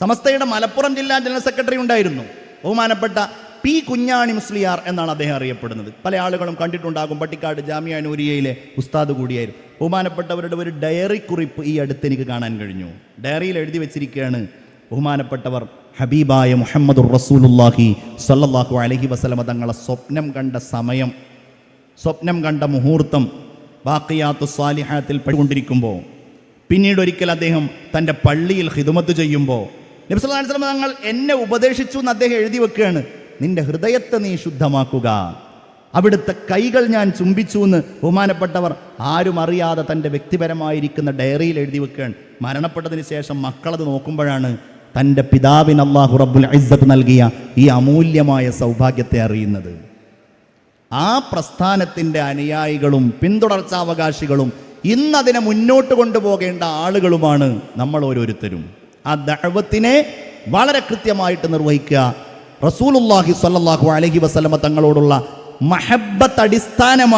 സമസ്തയുടെ മലപ്പുറം ജില്ലാ general secretary ഉണ്ടായിരുന്നു. ബഹുമാനപ്പെട്ട പി കുഞ്ഞാണി മുസ്ലിയാർ എന്നാണ് അദ്ദേഹം അറിയപ്പെടുന്നത്. പല ആളുകളും കണ്ടിട്ടുണ്ടാകും പട്ടിക്കാട് ജാമ്യ നൂരിയയിലെ ഉസ്താദ് കൂടിയായിരുന്നു. ബഹുമാനപ്പെട്ടവരുടെ ഒരു ഡയറി കുറിപ്പ് ഈ അടുത്ത് എനിക്ക് കാണാൻ കഴിഞ്ഞു. ഡയറിയിൽ എഴുതി വെച്ചിരിക്കുകയാണ് ബഹുമാനപ്പെട്ടവർ ഹബീബായ മുഹമ്മദ് റസൂലുല്ലാഹി സല്ലാഹു അലഹി വസല്ലമ തങ്ങളെ സ്വപ്നം കണ്ട സമയം സ്വപ്നം കണ്ട മുഹൂർത്തം ബാക്കിയാത്തു സ്വാലിഹാത്തിൽ പെട്ടുകൊണ്ടിരിക്കുമ്പോൾ പിന്നീട് ഒരിക്കൽ അദ്ദേഹം തന്റെ പള്ളിയിൽ ഹിദുമത്ത് ചെയ്യുമ്പോൾ നബ്സല്ലാസ്ലം തങ്ങൾ എന്നെ ഉപദേശിച്ചു എന്ന് അദ്ദേഹം എഴുതി വെക്കുകയാണ്. നിന്റെ ഹൃദയത്തെ നീ ശുദ്ധമാക്കുക. അവിടുത്തെ കൈകൾ ഞാൻ ചുംബിച്ചു എന്ന് ബഹുമാനപ്പെട്ടവർ ആരും അറിയാതെ തന്റെ വ്യക്തിപരമായിരിക്കുന്ന ഡയറിയിൽ എഴുതി വെക്കുകയാണ്. മരണപ്പെട്ടതിന് ശേഷം മക്കളത് നോക്കുമ്പോഴാണ് തന്റെ പിതാവിന് അള്ളാഹു റബ്ബുൽ ഇസ്സത്ത് നൽകിയ ഈ അമൂല്യമായ സൗഭാഗ്യത്തെ അറിയുന്നത്. ആ പ്രസ്ഥാനത്തിന്റെ അനുയായികളും പിന്തുടർച്ചാവകാശികളും ഇന്നതിനെ മുന്നോട്ട് കൊണ്ടുപോകേണ്ട ആളുകളുമാണ് നമ്മൾ ഓരോരുത്തരും. ആ ദഴവത്തിനെ വളരെ കൃത്യമായിട്ട് നിർവഹിക്കുക. റസൂലുള്ളാഹി സ്വല്ലല്ലാഹു അലൈഹി വസല്ലമ തങ്ങളോടുള്ള മഹബത്ത് അടിസ്ഥാനമാക്കി